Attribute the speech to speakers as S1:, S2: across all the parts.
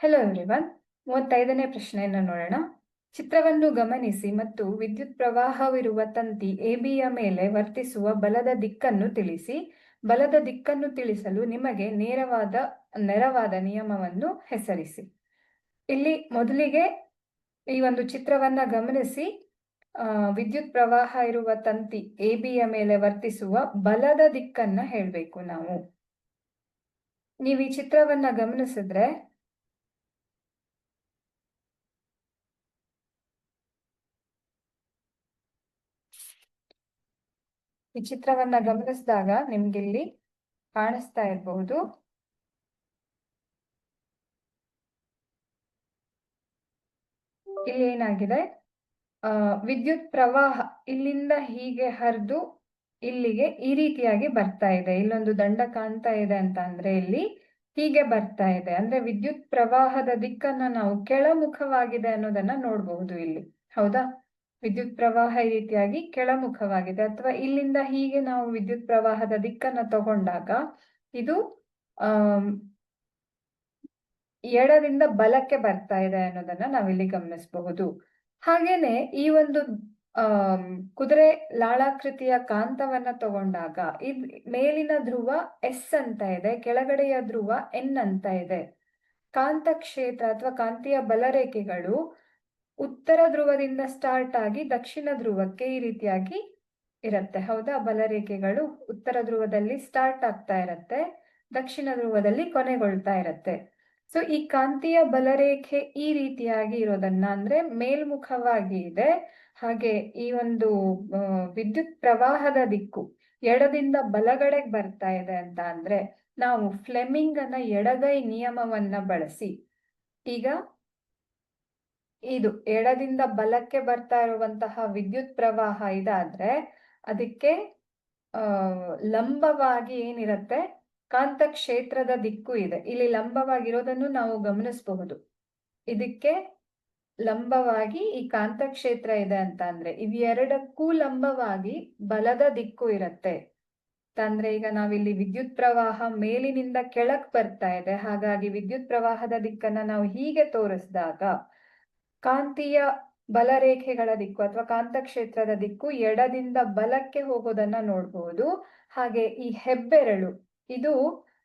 S1: Hello everyone ಮೂವತ್ತೈದನೇ ಪ್ರಶ್ನೆಯನ್ನು ನೋಡೋಣ. ಚಿತ್ರವನ್ನು ಗಮನಿಸಿ ಮತ್ತು ವಿದ್ಯುತ್ ಪ್ರವಾಹವಿರುವ ತಂತಿ ಎಬಿಯ ಮೇಲೆ ವರ್ತಿಸುವ ಬಲದ ದಿಕ್ಕನ್ನು ತಿಳಿಸಿ. ಬಲದ ದಿಕ್ಕನ್ನು ತಿಳಿಸಲು ನಿಮಗೆ ನೇರವಾದ, ನೆರವಾದ ನಿಯಮವನ್ನು ಹೆಸರಿಸಿ. ಇಲ್ಲಿ ಮೊದಲಿಗೆ ಈ ಒಂದು ಚಿತ್ರವನ್ನ ಗಮನಿಸಿ. ವಿದ್ಯುತ್ ಪ್ರವಾಹ ಇರುವ ತಂತಿ ಎಬಿಯ ಮೇಲೆ ವರ್ತಿಸುವ ಬಲದ ದಿಕ್ಕನ್ನ ಹೇಳಬೇಕು ನಾವು. ನೀವು ಈ ಚಿತ್ರವನ್ನ ಗಮನಿಸಿದ್ರೆ ಈ ಚಿತ್ರವನ್ನ ಗಮನಿಸಿದಾಗ ನಿಮ್ಗಿಲ್ಲಿ ಕಾಣಿಸ್ತಾ ಇರಬಹುದು. ಇಲ್ಲಿ ಏನಾಗಿದೆ? ಆ, ವಿದ್ಯುತ್ ಪ್ರವಾಹ ಇಲ್ಲಿಂದ ಹೀಗೆ ಹರಿದು ಇಲ್ಲಿಗೆ ಈ ರೀತಿಯಾಗಿ ಬರ್ತಾ ಇದೆ. ಇಲ್ಲೊಂದು ದಂಡ ಕಾಣ್ತಾ ಇದೆ ಅಂತ ಅಂದ್ರೆ ಇಲ್ಲಿ ಹೀಗೆ ಬರ್ತಾ ಇದೆ. ಅಂದ್ರೆ ವಿದ್ಯುತ್ ಪ್ರವಾಹದ ದಿಕ್ಕನ್ನ ನಾವು ಕೆಳಮುಖವಾಗಿದೆ ಅನ್ನೋದನ್ನ ನೋಡಬಹುದು ಇಲ್ಲಿ. ಹೌದಾ? ವಿದ್ಯುತ್ ಪ್ರವಾಹ ಈ ರೀತಿಯಾಗಿ ಕೆಳಮುಖವಾಗಿದೆ. ಅಥವಾ ಇಲ್ಲಿಂದ ಹೀಗೆ ನಾವು ವಿದ್ಯುತ್ ಪ್ರವಾಹದ ದಿಕ್ಕನ್ನ ತಗೊಂಡಾಗ ಇದು ಎಡದಿಂದ ಬಲಕ್ಕೆ ಬರ್ತಾ ಇದೆ ಅನ್ನೋದನ್ನ ನಾವಿಲ್ಲಿ ಗಮನಿಸಬಹುದು. ಹಾಗೇನೆ ಈ ಒಂದು ಆ ಕುದುರೆ ಲಾಳಾಕೃತಿಯ ಕಾಂತವನ್ನ ತಗೊಂಡಾಗ ಇದ್ ಮೇಲಿನ ಧ್ರುವ ಎಸ್ ಅಂತ ಇದೆ, ಕೆಳಗಡೆಯ ಧ್ರುವ ಎನ್ ಅಂತ ಇದೆ. ಕಾಂತ ಕ್ಷೇತ್ರ ಅಥವಾ ಕಾಂತೀಯ ಬಲರೇಖೆಗಳು ಉತ್ತರ ಧ್ರುವದಿಂದ ಸ್ಟಾರ್ಟ್ ಆಗಿ ದಕ್ಷಿಣ ಧ್ರುವಕ್ಕೆ ಈ ರೀತಿಯಾಗಿ ಇರತ್ತೆ. ಹೌದಾ? ಬಲರೇಖೆಗಳು ಉತ್ತರ ಧ್ರುವದಲ್ಲಿ ಸ್ಟಾರ್ಟ್ ಆಗ್ತಾ ಇರತ್ತೆ, ದಕ್ಷಿಣ ಧ್ರುವದಲ್ಲಿ ಕೊನೆಗೊಳ್ತಾ ಇರತ್ತೆ. ಸೊ ಈ ಕಾಂತೀಯ ಬಲರೇಖೆ ಈ ರೀತಿಯಾಗಿ ಇರೋದನ್ನ ಅಂದ್ರೆ ಮೇಲ್ಮುಖವಾಗಿ ಇದೆ. ಹಾಗೆ ಈ ಒಂದು ವಿದ್ಯುತ್ ಪ್ರವಾಹದ ದಿಕ್ಕು ಎಡದಿಂದ ಬಲಗಡೆಗೆ ಬರ್ತಾ ಇದೆ ಅಂತ ಅಂದ್ರೆ ನಾವು ಫ್ಲೆಮಿಂಗ್ ಅನ್ನ ಎಡಗೈ ನಿಯಮವನ್ನ ಬಳಸಿ ಈಗ ಇದು ಎಡದಿಂದ ಬಲಕ್ಕೆ ಬರ್ತಾ ಇರುವಂತಹ ವಿದ್ಯುತ್ ಪ್ರವಾಹ ಇದಾದ್ರೆ ಅದಕ್ಕೆ ಲಂಬವಾಗಿ ಏನಿರತ್ತೆ? ಕಾಂತ ಕ್ಷೇತ್ರದ ದಿಕ್ಕು ಇದೆ. ಇಲ್ಲಿ ಲಂಬವಾಗಿರೋದನ್ನು ನಾವು ಗಮನಿಸಬಹುದು. ಇದಕ್ಕೆ ಲಂಬವಾಗಿ ಈ ಕಾಂತ ಕ್ಷೇತ್ರ ಇದೆ ಅಂತ ಅಂದ್ರೆ, ಇವೆರಡಕ್ಕೂ ಲಂಬವಾಗಿ ಬಲದ ದಿಕ್ಕು ಇರತ್ತೆ. ಅಂದ್ರೆ ಈಗ ನಾವಿಲ್ಲಿ ವಿದ್ಯುತ್ ಪ್ರವಾಹ ಮೇಲಿನಿಂದ ಕೆಳಕ್ ಬರ್ತಾ ಇದೆ. ಹಾಗಾಗಿ ವಿದ್ಯುತ್ ಪ್ರವಾಹದ ದಿಕ್ಕನ್ನ ನಾವು ಹೀಗೆ ತೋರಿಸಿದಾಗ ಕಾಂತೀಯ ಬಲರೇಖೆಗಳ ದಿಕ್ಕು ಅಥವಾ ಕಾಂತಕ್ಷೇತ್ರದ ದಿಕ್ಕು ಎಡದಿಂದ ಬಲಕ್ಕೆ ಹೋಗೋದನ್ನ ನೋಡ್ಬೋದು. ಹಾಗೆ ಈ ಹೆಬ್ಬೆರಳು ಇದು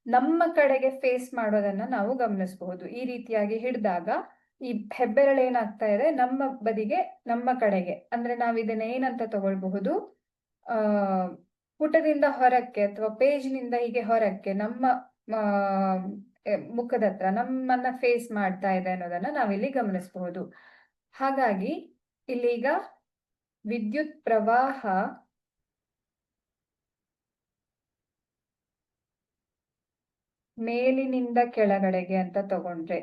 S1: ನಮ್ಮ ಕಡೆಗೆ ಫೇಸ್ ಮಾಡೋದನ್ನ ನಾವು ಗಮನಿಸಬಹುದು. ಈ ರೀತಿಯಾಗಿ ಹಿಡಿದಾಗ ಈ ಹೆಬ್ಬೆರಳು ಏನಾಗ್ತಾ ಇದೆ? ನಮ್ಮ ಬದಿಗೆ ನಮ್ಮ ಕಡೆಗೆ. ಅಂದ್ರೆ ನಾವು ಇದನ್ನ ಏನಂತ ತಗೊಳ್ಬಹುದು? ಆ ಪುಟದಿಂದ ಹೊರಕ್ಕೆ ಅಥವಾ ಪೇಜ್ನಿಂದ ಹೀಗೆ ಹೊರಕ್ಕೆ ನಮ್ಮ ಆ, ಮುಖದ ಹತ್ರ ನಮ್ಮನ್ನ ಫೇಸ್ ಮಾಡ್ತಾ ಇದೆ ಅನ್ನೋದನ್ನ ನಾವಿಲ್ಲಿ ಗಮನಿಸಬಹುದು. ಹಾಗಾಗಿ ಇಲ್ಲಿಗ ವಿದ್ಯುತ್ ಪ್ರವಾಹ ಮೇಲಿನಿಂದ ಕೆಳಗಡೆಗೆ ಅಂತ ತಗೊಂಡ್ರೆ.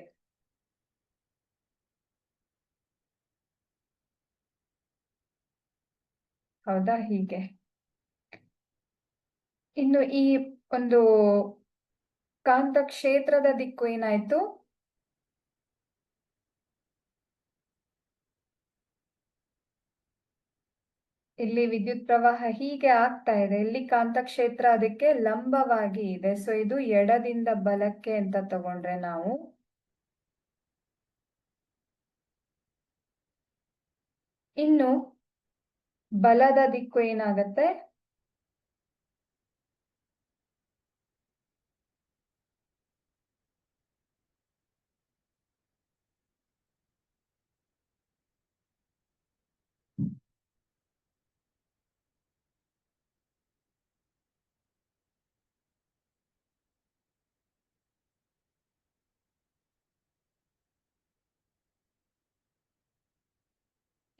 S1: ಹೌದಾ? ಹೀಗೆ. ಇನ್ನು ಈ ಒಂದು ಕಾಂತ ಕ್ಷೇತ್ರದ ದಿಕ್ಕು ಏನಾಯ್ತು? ಇಲ್ಲಿ ವಿದ್ಯುತ್ ಪ್ರವಾಹ ಹೀಗೆ ಆಗ್ತಾ ಇದೆ. ಇಲ್ಲಿ ಕಾಂತಕ್ಷೇತ್ರ ಅದಕ್ಕೆ ಲಂಬವಾಗಿ ಇದೆ. ಸೊ ಇದು ಎಡದಿಂದ ಬಲಕ್ಕೆ ಅಂತ ತಗೊಂಡ್ರೆ ನಾವು ಇನ್ನು ಬಲದ ದಿಕ್ಕು ಏನಾಗತ್ತೆ?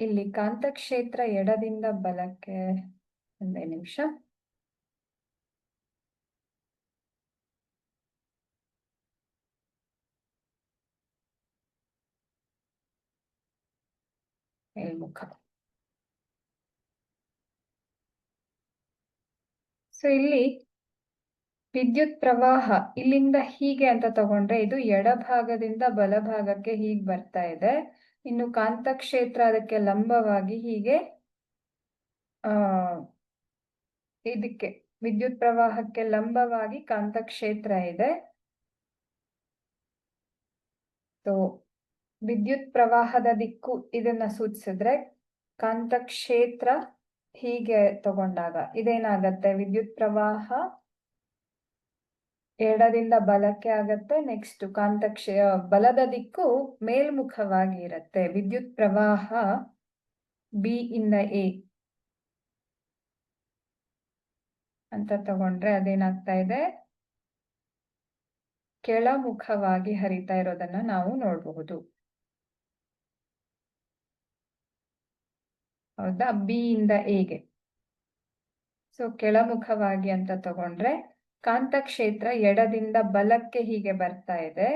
S1: ಇಲ್ಲಿ ಕಾಂತಕ್ಷೇತ್ರ ಎಡದಿಂದ ಬಲಕ್ಕೆ ಒಂದೇ ನಿಮಿಷ. ಮೇಲ್ಮುಖ ಸೊ ಇಲ್ಲಿ ವಿದ್ಯುತ್ ಪ್ರವಾಹ ಇಲ್ಲಿಂದ ಹೀಗೆ ಅಂತ ತಗೊಂಡ್ರೆ ಇದು ಎಡಭಾಗದಿಂದ ಬಲಭಾಗಕ್ಕೆ ಹೀಗೆ ಬರ್ತಾ ಇದೆ. ಇನ್ನು ಕಾಂತಕ್ಷೇತ್ರ ಅದಕ್ಕೆ ಲಂಬವಾಗಿ ಹೀಗೆ, ಆ, ಇದಕ್ಕೆ ವಿದ್ಯುತ್ ಪ್ರವಾಹಕ್ಕೆ ಲಂಬವಾಗಿ ಕಾಂತಕ್ಷೇತ್ರ ಇದೆ. ಸೊ ವಿದ್ಯುತ್ ಪ್ರವಾಹದ ದಿಕ್ಕು ಇದನ್ನ ಸೂಚಿಸಿದ್ರೆ ಕಾಂತಕ್ಷೇತ್ರ ಹೀಗೆ ತಗೊಂಡಾಗ ಇದೇನಾಗತ್ತೆ? ವಿದ್ಯುತ್ ಪ್ರವಾಹ ಎಡದಿಂದ ಬಲಕ್ಕೆ ಆಗತ್ತೆ ನೆಕ್ಸ್ಟ್ ಕಾಂತಕ್ಷೇ ಬಲದ ದಿಕ್ಕು ಮೇಲ್ಮುಖವಾಗಿ ಇರತ್ತೆ ವಿದ್ಯುತ್ ಪ್ರವಾಹ ಬಿ ಇಂದ ಎ ಅಂತ ತಗೊಂಡ್ರೆ ಅದೇನಾಗ್ತಾ ಇದೆ? ಕೆಳಮುಖವಾಗಿ ಹರಿತಾ ಇರೋದನ್ನ ನಾವು ನೋಡಬಹುದು. ಹೌದಾ? ಬಿ ಇಂದ ಎಗೆ ಸೊ ಕೆಳಮುಖವಾಗಿ ಅಂತ ತಗೊಂಡ್ರೆ ಕಾಂತಕ್ಷೇತ್ರ ಎಡದಿಂದ ಬಲಕ್ಕೆ ಹೀಗೆ ಬರ್ತಾ ಇದೆ.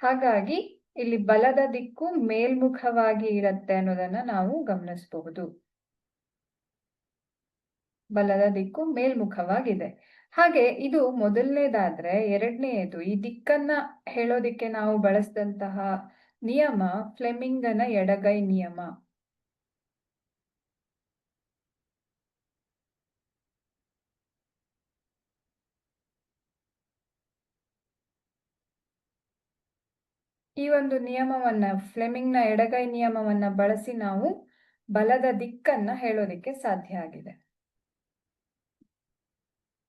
S1: ಹಾಗಾಗಿ ಇಲ್ಲಿ ಬಲದ ದಿಕ್ಕು ಮೇಲ್ಮುಖವಾಗಿ ಇರುತ್ತೆ ಅನ್ನೋದನ್ನ ನಾವು ಗಮನಿಸಬಹುದು. ಬಲದ ದಿಕ್ಕು ಮೇಲ್ಮುಖವಾಗಿದೆ. ಹಾಗೆ ಇದು ಮೊದಲನೇದಾದ್ರೆ ಎರಡನೆಯದು ಈ ದಿಕ್ಕನ್ನ ಹೇಳೋದಿಕ್ಕೆ ನಾವು ಬಳಸಿದಂತಹ ನಿಯಮ, ಫ್ಲೆಮಿಂಗನ ಎಡಗೈ ನಿಯಮ. ಈ ಒಂದು ನಿಯಮವನ್ನ ಫ್ಲೆಮಿಂಗ್ನ ಎಡಗೈ ನಿಯಮವನ್ನ ಬಳಸಿ ನಾವು ಬಲದ ದಿಕ್ಕನ್ನ ಹೇಳೋದಿಕ್ಕೆ ಸಾಧ್ಯ ಆಗಿದೆ.